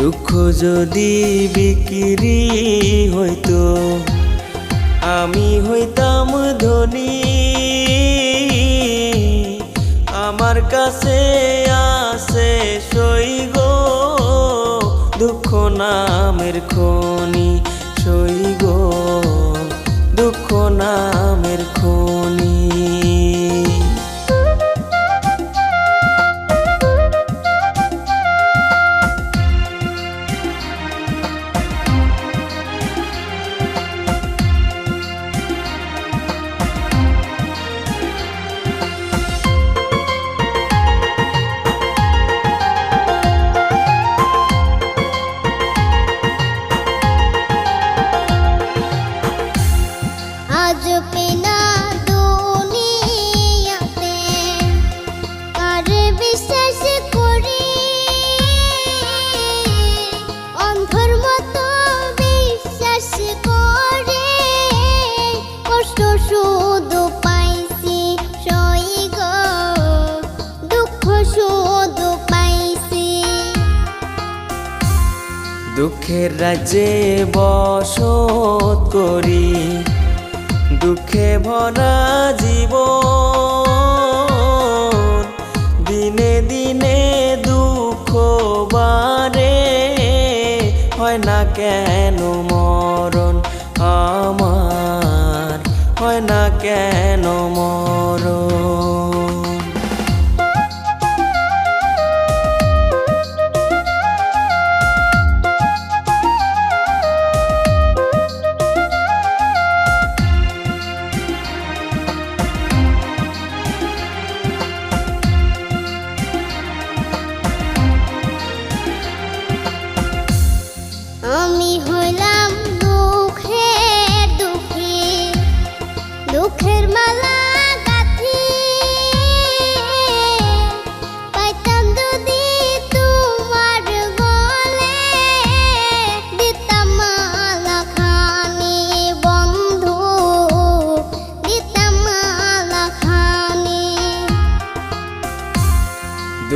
দুঃখ যদি বিক্রি হইতো, আমি হইতাম ধনী। আমার কাছে আছে সই গো দুঃখ নামের খনি সই গো দুঃখ নামের খনি। দুঃখের রাজ্যে বসত করি, দুঃখে ভরা জীব দিনে দিনে দুঃখ বারে হয় না কেন মরণ আমার? হয় না কেন মরণ?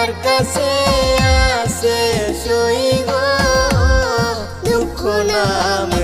আমার কাছে আছে সই গো দুঃখ নামের